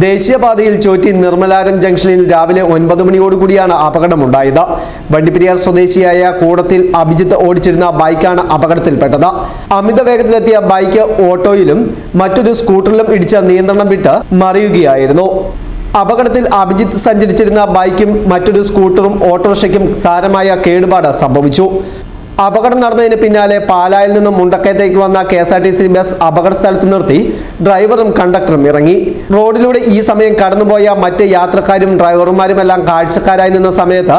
ദേശീയപാതയിൽ ചോറ്റി നിർമ്മലാരം ജംഗ്ഷനിൽ രാവിലെ ഒൻപത് മണിയോടുകൂടിയാണ് അപകടമുണ്ടായത്. വണ്ടിപ്പെരിയാർ സ്വദേശിയായ കൂടത്തിൽ അഭിജിത്ത് ഓടിച്ചിരുന്ന ബൈക്കാണ് അപകടത്തിൽപ്പെട്ടത്. അമിത വേഗത്തിലെത്തിയ ബൈക്ക് ഓട്ടോയിലും മറ്റൊരു സ്കൂട്ടറിലും ഇടിച്ച നിയന്ത്രണം വിട്ട് മറിയുകയായിരുന്നു. അപകടത്തിൽ അഭിജിത്ത് സഞ്ചരിച്ചിരുന്ന ബൈക്കും മറ്റൊരു സ്കൂട്ടറും ഓട്ടോറിക്ഷയ്ക്കും സാരമായ കേടുപാട് സംഭവിച്ചു. അപകടം നടന്നതിന് പിന്നാലെ പാലായിൽ നിന്നും മുണ്ടക്കയത്തേക്ക് വന്ന K S R T C bus അപകട സ്ഥലത്ത് നിർത്തി. ഡ്രൈവറും കണ്ടക്ടറും ഇറങ്ങി. റോഡിലൂടെ ഈ സമയം കടന്നുപോയ മറ്റ് യാത്രക്കാരും ഡ്രൈവർമാരുമെല്ലാം കാഴ്ചക്കാരായി നിന്ന സമയത്ത്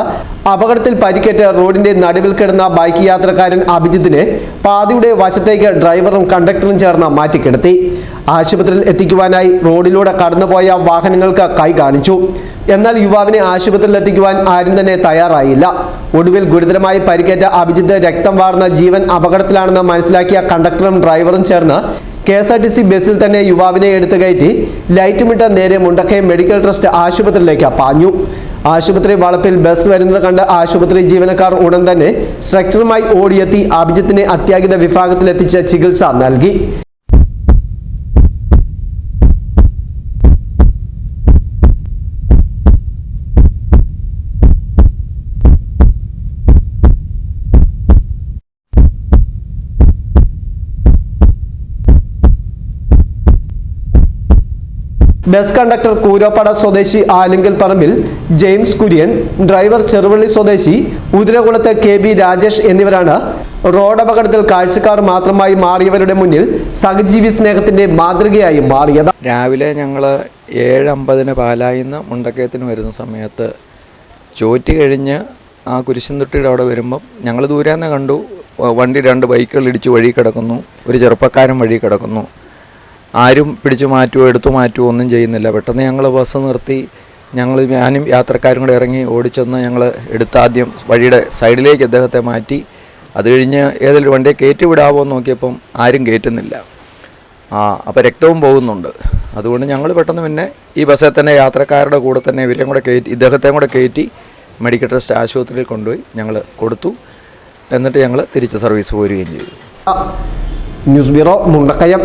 അപകടത്തിൽ പരിക്കേറ്റ് റോഡിന്റെ നടുവിൽ കിടന്ന ബൈക്ക് യാത്രക്കാരൻ അഭിജിത്തിനെ പാതിയുടെ വശത്തേക്ക് ഡ്രൈവറും കണ്ടക്ടറും ചേർന്ന് മാറ്റിക്കിടത്തി. ആശുപത്രിയിൽ എത്തിക്കുവാനായി റോഡിലൂടെ കടന്നുപോയ വാഹനങ്ങൾക്ക് കൈ കാണിച്ചു. എന്നാൽ യുവാവിനെ ആശുപത്രിയിൽ എത്തിക്കുവാൻ ആരും തന്നെ തയ്യാറായില്ല. ഒടുവിൽ ഗുരുതരമായി പരിക്കേറ്റ അഭിജിത്ത് രക്തം വാർന്ന ജീവൻ അപകടത്തിലാണെന്ന് മനസ്സിലാക്കിയ കണ്ടക്ടറും ഡ്രൈവറും ചേർന്ന് K S R T C ബസ്സിൽ തന്നെ യുവാവിനെ എടുത്തു കയറ്റി ലൈറ്റുമിട്ട നേരെ മുണ്ടക്കയം മെഡിക്കൽ ട്രസ്റ്റ് ആശുപത്രിയിലേക്ക് പാഞ്ഞു. ആശുപത്രി വളപ്പിൽ ബസ് വരുന്നത് കണ്ട് ആശുപത്രി ജീവനക്കാർ ഉടൻ തന്നെ സ്ട്രക്ചറുമായി ഓടിയെത്തി അഭിജിത്തിനെ അത്യാഹിത വിഭാഗത്തിലെത്തിച്ച് ചികിത്സ നൽകി. ബസ് കണ്ടക്ടർ കൂരോപ്പട സ്വദേശി ആലിങ്കൽ പറമ്പിൽ ജെയിംസ് കുര്യൻ ഡ്രൈവർ ചെറുവള്ളി സ്വദേശി ഉതിരകുളത്ത് കെ ബി രാജേഷ് എന്നിവരാണ് റോഡ് അപകടത്തിൽ കാഴ്ചക്കാർ മാത്രമായി മാറിയവരുടെ മുന്നിൽ സഹജീവി സ്നേഹത്തിന്റെ മാതൃകയായി മാറിയത്. രാവിലെ ഞങ്ങൾ ഏഴ് അമ്പതിന് പാലായിന്ന് മുണ്ടക്കയത്തിന് വരുന്ന സമയത്ത് ചോറ്റി കഴിഞ്ഞ് ആ കുരിശുന്തൊട്ടിയുടെ അവിടെ വരുമ്പം ഞങ്ങൾ ദൂരെന്ന് കണ്ടു. വണ്ടി രണ്ട് ബൈക്കുകൾ ഇടിച്ച് വഴി കിടക്കുന്നു. ഒരു ചെറുപ്പക്കാരൻ വഴി കിടക്കുന്നു. ആരും പിടിച്ചു മാറ്റുമോ എടുത്തു മാറ്റുമോ ഒന്നും ചെയ്യുന്നില്ല. പെട്ടെന്ന് ഞങ്ങൾ ബസ് നിർത്തി. ഞങ്ങൾ ഞാനും യാത്രക്കാരും കൂടെ ഇറങ്ങി ഓടിച്ചെന്ന് ഞങ്ങൾ എടുത്താദ്യം വഴിയുടെ സൈഡിലേക്ക് അദ്ദേഹത്തെ മാറ്റി. അത് കഴിഞ്ഞ് ഏതെങ്കിലും വണ്ടിയെ കയറ്റി വിടാമോ എന്ന് നോക്കിയപ്പം ആരും കയറ്റുന്നില്ല. ആ അപ്പോൾ രക്തവും പോകുന്നുണ്ട്. അതുകൊണ്ട് ഞങ്ങൾ പെട്ടെന്ന് പിന്നെ ഈ ബസ്സിൽ തന്നെ യാത്രക്കാരുടെ കൂടെ തന്നെ ഇവരെയും കൂടെ കയറ്റി ഇദ്ദേഹത്തെയും കൂടെ കയറ്റി മെഡിക്കൽ ട്രസ്റ്റ് ആശുപത്രിയിൽ കൊണ്ടുപോയി ഞങ്ങൾ കൊടുത്തു. എന്നിട്ട് ഞങ്ങൾ തിരിച്ച് സർവീസ് പോരുകയും ചെയ്തു. News bureau Mundakkayam.